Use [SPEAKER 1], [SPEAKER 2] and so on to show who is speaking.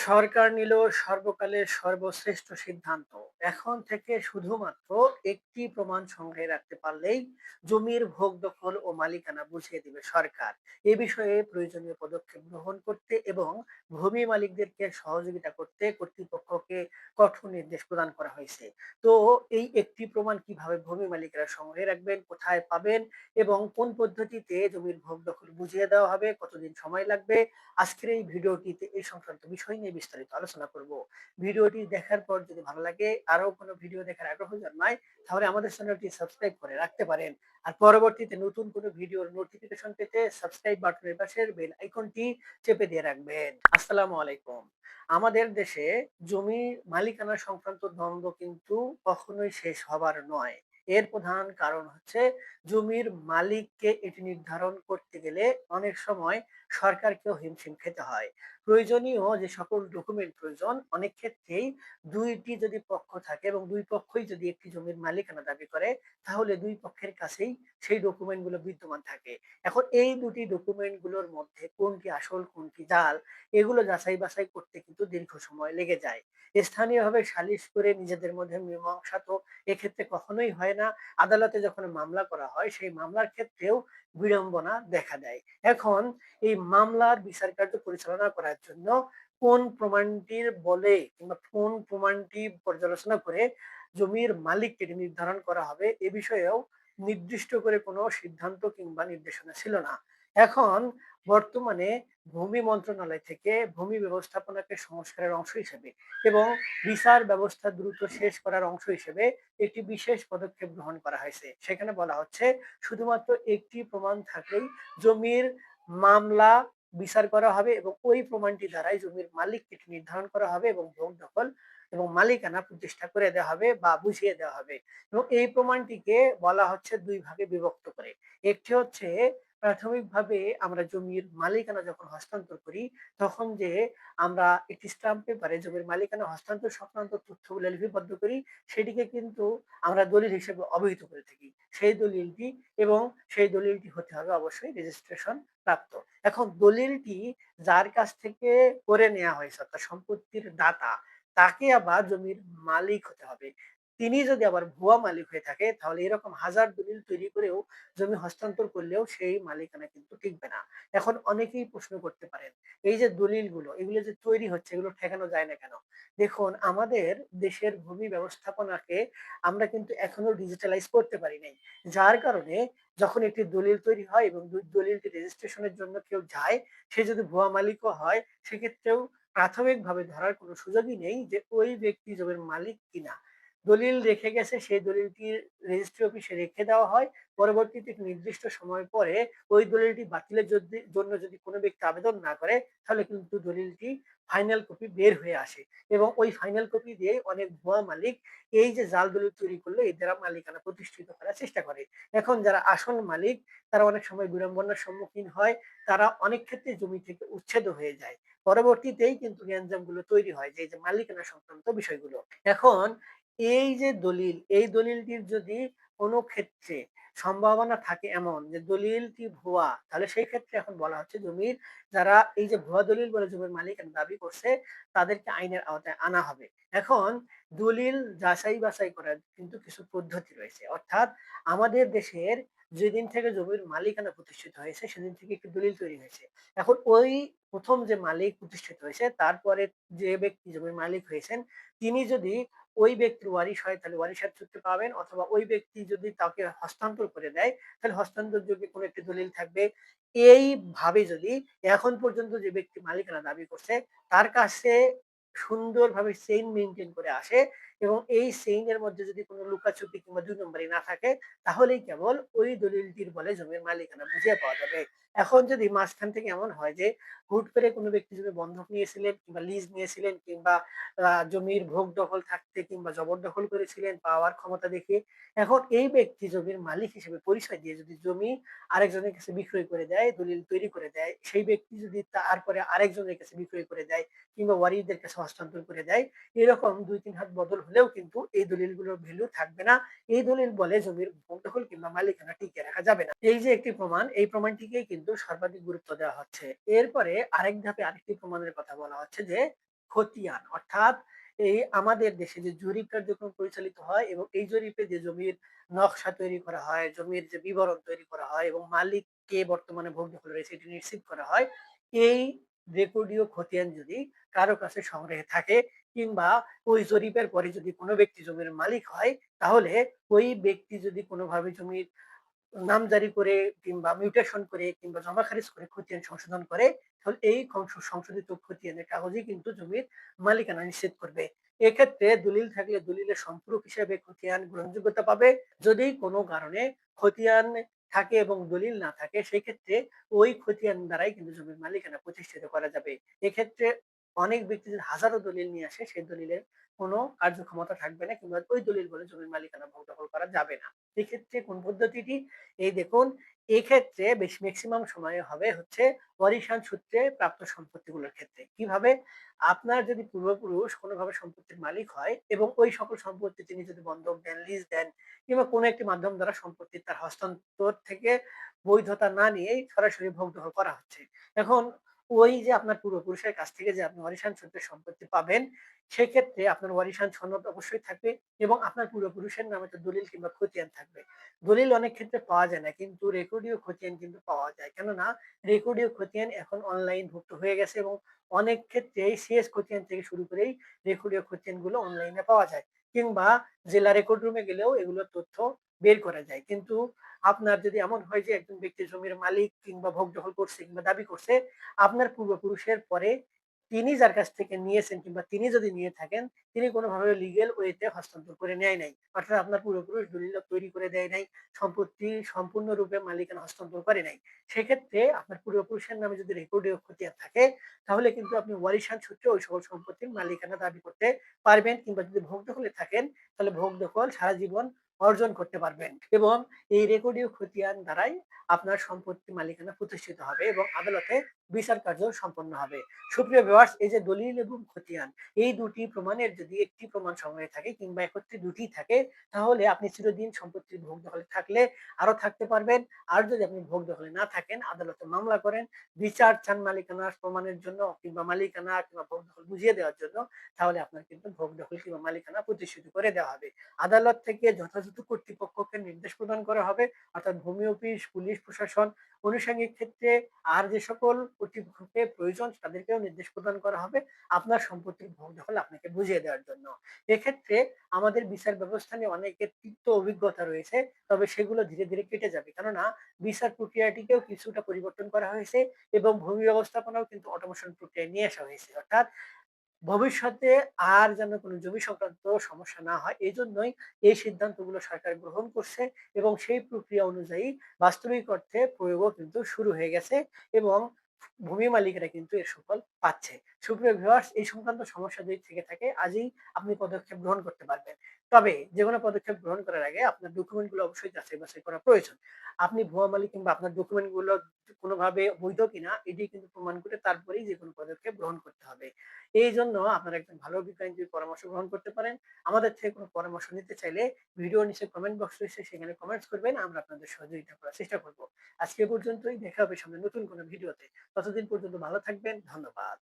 [SPEAKER 1] সরকার নিল সর্বকালের সর্বশ্রেষ্ঠ সিদ্ধান্ত। এখন থেকে শুধুমাত্র একটি প্রমাণ সংগ্রহে রাখতে পারলেই জমির ভোগ দখল ও মালিকানা বুঝিয়ে দিবে সরকার। এ বিষয়ে প্রয়োজনীয় পদক্ষেপ গ্রহণ করতে এবং ভূমি মালিকদেরকে সহযোগিতা করতে কর্তৃপক্ষকে কঠোর নির্দেশ প্রদান করা হয়েছে। তো এই একটি প্রমাণ কীভাবে ভূমি মালিকেরা সংগ্রহে রাখবেন, কোথায় পাবেন এবং কোন পদ্ধতিতে জমির ভোগ দখল বুঝিয়ে দেওয়া হবে, কতদিন সময় লাগবে, আজকের এই ভিডিওটিতে এই সংক্রান্ত বিষয় নিয়ে বিস্তারিত আলোচনা করব। ভিডিওটি দেখার পর যদি ভালো লাগে আরও কোনো ভিডিও দেখার আগ্রহ জন্মায়, তাহলে আমাদের চ্যানেলটি সাবস্ক্রাইব করে রাখতে পারেন। আর পরবর্তীতে নতুন কোনো ভিডিওর নোটিফিকেশন পেতে সাবস্ক্রাইব বাটনের পাশের বেল আইকনটি চেপে দিয়ে রাখবেন। আসসালামু আলাইকুম। আমাদের দেশে জমি মালিকানা সংক্রান্ত দ্বন্দ্ব কিন্তু কখনোই শেষ হবার নয়। এর প্রধান কারণ হচ্ছে জমির মালিককে এটি নির্ধারণ করতে গেলে অনেক সময় সরকারকেও হিমশিম খেতে হয়। প্রয়োজনীয় যে সকল ডকুমেন্ট প্রয়োজন, অনেক ক্ষেত্রেই দুইটি যদি পক্ষ থাকে এবং দুই পক্ষই যদি একটি জমির মালিকানা দাবি করে, তাহলে দুই পক্ষের কাছেই সেই ডকুমেন্টগুলো বিদ্যমান থাকে। এখন এই দুটি ডকুমেন্টগুলোর মধ্যে কোনটি আসল, কোনটি জাল, এগুলো যাচাই বাছাই করতে কিন্তু দীর্ঘ সময় লেগে যায়। স্থানীয়ভাবে সালিশ করে নিজেদের মধ্যে মীমাংসা তো এক্ষেত্রে কখনোই হয় না। আদালতে যখন মামলা করা হয়, সেই মামলার ক্ষেত্রেও বিড়ম্বনা দেখা দেয়। এখন এই মামলার বিচার কার্য পরিচালনা করার জন্য কোন প্রমাণটির বলে কিংবা কোন প্রমাণটি পর্যালোচনা করে জমির মালিককে নির্ধারণ করা হবে এ বিষয়েও নির্দিষ্ট করে কোনো সিদ্ধান্ত কিংবা নির্দেশনা ছিল না। এখন বর্তমানে ভূমি মন্ত্রণালয় থেকে ভূমি ব্যবস্থাপনাকে সংস্কারের অংশ হিসেবে এবং বিচার ব্যবস্থা দ্রুত শেষ করার অংশ হিসেবে একটি বিশেষ পদক্ষেপ গ্রহণ করা হয়েছে। সেখানে বলা হচ্ছে, শুধুমাত্র একটি প্রমাণ থাকলেই জমির মামলা বিচার করা হবে এবং ওই প্রমাণটি দ্বারাই জমির মালিককে নির্ধারণ করা হবে এবং ভোগ দখল এবং মালিকানা প্রতিষ্ঠা করে দেওয়া হবে বা বুঝিয়ে দেওয়া হবে। এবং এই প্রমাণটিকে বলা হচ্ছে দুই ভাগে বিভক্ত করে। একটি হচ্ছে প্রাথমিকভাবে আমরা জমির মালিকানা যখন হস্তান্তর করি, তখন যে আমরা একটি স্ট্যাম্প পেপারে জমির মালিকানা হস্তান্তর সংক্রান্ত তথ্যগুলো লিপিবদ্ধ করি, সেটিকে কিন্তু আমরা দলিল হিসেবে অবহিত করে থাকি। সেই দলিলটি এবং সেই দলিলটি হতে হবে অবশ্যই রেজিস্ট্রেশন প্রাপ্ত এখন দলিলটি যার কাছ থেকে করে নেওয়া হয়েছে অর্থাৎ সম্পত্তির দাতা, তাকে আবার জমির মালিক হতে হবে। তিনি যদি আবার ভুয়া মালিক হয়ে থাকে, তাহলে এরকম হাজার দলিল তৈরি করেও জমি হস্তান্তর করলেও সেই মালিকানা কিন্তু টিকবে না। এখন অনেকেই প্রশ্ন করতে পারেন, এই যে দলিলগুলো, এগুলো যে তৈরি হচ্ছে, এগুলো ঠেকানো যায় না কেন? দেখুন, আমাদের দেশের ভূমি ব্যবস্থাপনাকে আমরা কিন্তু এখনও ডিজিটালাইজ করতে পারি নাই। যার কারণে যখন একটি দলিল তৈরি হয় এবং দলিলটি রেজিস্ট্রেশনের জন্য কেউ যায়, সে যদি ভুয়া মালিকও হয়, সেক্ষেত্রেও প্রাথমিকভাবে ধরার কোনো সুযোগই নেই যে ওই ব্যক্তি জমির মালিক কিনা। দলিল রেখে গেছে, সেই দলিলটি রেজিস্ট্রি অফিসে রেখে দেওয়া হয়। পরবর্তীতে নির্দিষ্ট সময় পরে ওই দলিলটি বাতিলের জন্য যদি কোনো ব্যক্তি আবেদন না করে, তাহলে কিন্তু দলিলটি ফাইনাল কপি বের হয়ে আসে এবং ওই ফাইনাল কপি দিয়ে অনেক ভুয়া মালিক এই যে জাল দলিল তৈরি করল এই দ্বারা মালিকানা প্রতিষ্ঠিত করার চেষ্টা করে। এখন যারা আসল মালিক, তারা অনেক সময় বিড়ম্বনার সম্মুখীন হয়, তারা অনেক ক্ষেত্রে জমি থেকে উচ্ছেদ হয়ে যায়। পরবর্তীতেই কিন্তু গ্যাঞ্জামগুলো তৈরি হয় যে মালিকানা সংক্রান্ত বিষয়গুলো। এখন এই যে দলিল, এই দলিলটির যদি কোনো ক্ষেত্রে সম্ভাবনা থাকে এমন যে দলিলটি ভুয়া, তাহলে সেই ক্ষেত্রে এখন বলা হচ্ছে জমির যারা এই যে ভুয়া দলিল বলে জমির মালিকানা দাবি করছে তাদেরকে আইনের আওতায় আনা হবে। এখন দলিল যাচাই বাছাই করার কিন্তু কিছু পদ্ধতি রয়েছে। অর্থাৎ আমাদের দেশের যেদিন থেকে জমির মালিকানা প্রতিষ্ঠিত হয়েছে সেদিন থেকে একটি দলিল তৈরি হয়েছে। এখন ওই প্রথম যে মালিক প্রতিষ্ঠিত হয়েছে তারপরে যে ব্যক্তি জমির মালিক হয়েছেন তিনি যদি ওই ব্যক্তির ওয়ারিশ হয়, তাহলে ওয়ারিশার চুক্তি পাবেন অথবা ওই ব্যক্তি যদি তাকে হস্তান্তর করে দেয়, তাহলে হস্তান্তর হস্তান্তরযোগ্য কোনো একটি দলিল থাকবে। এইভাবে যদি এখন পর্যন্ত যে ব্যক্তি মালিকানা দাবি করছে, তার কাছে সুন্দরভাবে চেইন মেনটেন করে আসে এবং এই চেইনের মধ্যে যদি কোনো লুকাছুপি কিংবা দুই নম্বরই না থাকে, তাহলেই কেবল ওই দলিলটির বলে জমির মালিকানা বুঝিয়ে পাওয়া যাবে। এখন যদি মাঝখান থেকে এমন হয় যে, হুট করে কোনো ব্যক্তি জমি বন্ধক নিয়েছিলেন কিংবা লিজ নিয়েছিলেন কিংবা জমির ভোগ দখল থাকতে কিংবা জবরদখল করেছিলেন পাওয়ার ক্ষমতা দেখে এখন এই ব্যক্তি জমির মালিক হিসেবে পরিচয় দিয়ে যদি জমি আরেকজনের কাছে বিক্রয় করে দেয়, দলিল তৈরি করে দেয়, সেই ব্যক্তি যদি তারপরে আরেকজনের কাছে বিক্রয় করে দেয় কিংবা ওয়ারিদের কাছে হস্তান্তর করে দেয়, এরকম দুই তিন হাত বদল হলেও কিন্তু এই দলিলগুলোর ভ্যালু থাকবে না এই দলিল বলে জমির দখল কিংবা মালিকানা টিকে রাখা যাবে না এই যে একটি প্রমাণ এই প্রমাণটিকেই কিন্তু সর্বাধিক গুরুত্ব দেওয়া হচ্ছে এরপরে আরেক ধাপে আরেকটি প্রমাণের কথা বলা হচ্ছে যে খতিয়ান অর্থাৎ এই আমাদের দেশে যে জরিপ কার্যক্রম পরিচালিত হয় এবং এই জরিপে যে জমির নকশা তৈরি করা হয়, জমির যে বিবরণ তৈরি করা হয় এবং মালিক কে বর্তমানে ভোগ দখলে রয়েছে এটি নিশ্চিত করা হয়। এই রেকর্ডীয় খতিয়ান যদি কারও কাছে সংগ্রহে থাকে কিংবা ওই জরিপের পরে যদি কোনো ব্যক্তি জমির মালিক হয়, তাহলে ওই ব্যক্তি যদি কোনোভাবে জমির নাম জারি করে কিংবা মিউটেশন করে কিংবা জমা খারিজ করে খতিয়ান সংশোধন করে তাহলে এই সংশোধিত খতিয়ানের কাগজই কিন্তু জমির মালিকানা নিশ্চিত করবে। এক্ষেত্রে দলিল থাকলে দলিলের সম্পূরক হিসেবে খতিয়ান গ্রহণযোগ্যতা পাবে। যদি কোনো কারণে খতিয়ান থাকে এবং দলিল না থাকে সেই ক্ষেত্রে ওই খতিয়ান দ্বারাই কিন্তু জমির মালিকানা প্রতিষ্ঠিত করা যাবে। এক্ষেত্রে অনেক ব্যক্তি যদি হাজারো দলিল নিয়ে আসে, সেই দলিলের কোনো কার্যক্ষমতা থাকবে না কিংবা ওই দলিল বলে জমির মালিকানা ভোগ দখল করা যাবে না। এক্ষেত্রে কোন পদ্ধতিটি? এই দেখুন, এক্ষেত্রে বেশ ম্যাক্সিমাম সময়ে হবে হচ্ছে ওয়ারিশান সূত্রে প্রাপ্ত সম্পত্তিগুলোর ক্ষেত্রে। কীভাবে? আপনার যদি পূর্বপুরুষ কোনোভাবে সম্পত্তির মালিক হয় এবং ওই সকল সম্পত্তি তিনি যদি বন্ধক দেন লিজ দেন কিংবা কোনো একটি মাধ্যম দ্বারা সম্পত্তি তার হস্তান্তর থেকে বৈধতা না নিয়েই সরাসরি ভোগ দখল করা হচ্ছে। এখন ওই যে আপনার পূর্বপুরুষের কাছ থেকে যে আপনি ওয়ারিশান সূত্রে সম্পত্তি পাবেন, সেক্ষেত্রে আপনার ওয়ারিশান সনদ অবশ্যই থাকবে এবং আপনার পূর্বপুরুষের নামে তো দলিল কিংবা খতিয়ান থাকবে। দলিল অনেক ক্ষেত্রে পাওয়া যায় না, কিন্তু রেকর্ডীয় খতিয়ান কিন্তু পাওয়া যায়। কেননা রেকর্ডীয় খতিয়ান এখন অনলাইন ভুক্ত হয়ে গেছে এবং অনেক ক্ষেত্রেই সিএস খতিয়ান থেকে শুরু করেই রেকর্ডীয় খতিয়ানগুলো অনলাইনে পাওয়া যায়। কিংবা জেলা রেকর্ড রুমে গেলেও এগুলোর তথ্য বের করা যায়। কিন্তু আপনার যদি এমন হয় যে একজন ব্যক্তি জমির মালিক কিংবা ভোগ দখল করছে কিংবা দাবি করছে, আপনার পূর্বপুরুষের পরে তিনি যার কাছ থেকে নিয়েছেন কিংবা তিনি যদি নিয়ে থাকেন, তিনি কোনোভাবে লিগ্যাল ওয়েতে হস্তান্তর করে নেয় নাই। অর্থাৎ আপনার পূর্বপুরুষ দলিল তৈরি করে দেয় নাই, সম্পত্তি সম্পূর্ণরূপে মালিকানা হস্তান্তর করে নাই। সেক্ষেত্রে আপনার পূর্বপুরুষের নামে যদি রেকর্ডীয় খতিয়ান থাকে, তাহলে কিন্তু আপনি ওয়ারিশান সূত্রে ওই সকল সম্পত্তির মালিকানা দাবি করতে পারবেন কিংবা যদি ভোগ দখলে থাকেন, তাহলে ভোগ দখল সারা জীবন অর্জন করতে পারবেন এবং এই রেকর্ডীয় খতিয়ান দ্বারাই আপনার সম্পত্তি মালিকানা প্রতিষ্ঠিত হবে এবং আদালতে বিচার কার্য সম্পন্ন হবে। সুপ্রিয় ভিউয়ার্স এই যে দলিল এবং খতিয়ান, এই দুটি প্রমাণের যদি একটি প্রমাণ সংগ্রহে থাকে কিংবা একত্রে দুটি থাকে, তাহলে আপনি চিরদিন সম্পত্তির ভোগ দখলে থাকলে আরও থাকতে পারবেন। আর যদি আপনি ভোগ দখলে না থাকেন, আদালতে মামলা করেন, বিচার চান মালিকানার প্রমাণের জন্য কিংবা মালিকানা কিংবা ভোগ দখল বুঝিয়ে দেওয়ার জন্য, তাহলে আপনার কিন্তু ভোগ দখল কিংবা মালিকানা প্রতিষ্ঠিত করে দেওয়া হবে। আদালত থেকে যথাযথ কর্তৃপক্ষকে নির্দেশ প্রদান করা হবে, অর্থাৎ ভূমি অফিস, পুলিশ, প্রশাসন আনুষঙ্গিক ক্ষেত্রে আর যে সকল কর্তৃপক্ষকে প্রয়োজন, তাদেরকেও নির্দেশ প্রদান করা হবে আপনার সম্পত্তির ভোগ দখল আপনাকে বুঝিয়ে দেওয়ার জন্য। এক্ষেত্রে আমাদের বিচার ব্যবস্থা নিয়ে অনেকের তিক্ত অভিজ্ঞতা রয়েছে, তবে সেগুলো ধীরে ধীরে কেটে যাবে। কেননা, বিচার প্রক্রিয়াটিকেও কিছুটা পরিবর্তন করা হয়েছে এবং ভূমি ব্যবস্থাপনাও কিন্তু অটোমেশন প্রক্রিয়ায় নিয়ে আসা হয়েছে। অর্থাৎ ভবিষ্যতে আর যেন কোনো জমি সংক্রান্ত সমস্যা না হয় এই জন্যই এই সিদ্ধান্তগুলো সরকার গ্রহণ করছে এবং সেই প্রক্রিয়া অনুযায়ী বাস্তবিক অর্থে প্রয়োগও কিন্তু শুরু হয়ে গেছে এবং ভূমি মালিকেরা কিন্তু এর সুফল পাচ্ছে। সুপ্রিয় ভিউয়ার্স এই সংক্রান্ত সমস্যা যদি থেকে থাকে, আজই আপনি পদক্ষেপ গ্রহণ করতে পারবেন। তবে যে কোনো পদক্ষেপ গ্রহণ করার আগে আপনার ডকুমেন্টগুলো অবশ্যই যাচাই বাছাই করা প্রয়োজন। আপনি ভুয়া মালিক কিংবা আপনার ডকুমেন্টগুলো কোনোভাবে বৈধ কিনা এটি কিন্তু প্রমাণ করে তারপরেই যে কোনো পদক্ষেপ গ্রহণ করতে হবে। এই জন্য আপনারা একজন ভালো আইনজীবীর পরামর্শ গ্রহণ করতে পারেন। আমাদের থেকে কোনো পরামর্শ নিতে চাইলে ভিডিও নিচে কমেন্ট বক্স রয়েছে, সেখানে কমেন্টস করবেন, আমরা আপনাদের সহযোগিতা করার চেষ্টা করব। আজকে পর্যন্তই, দেখা হবে সামনে নতুন কোনো ভিডিওতে। ততদিন পর্যন্ত ভালো থাকবেন, ধন্যবাদ।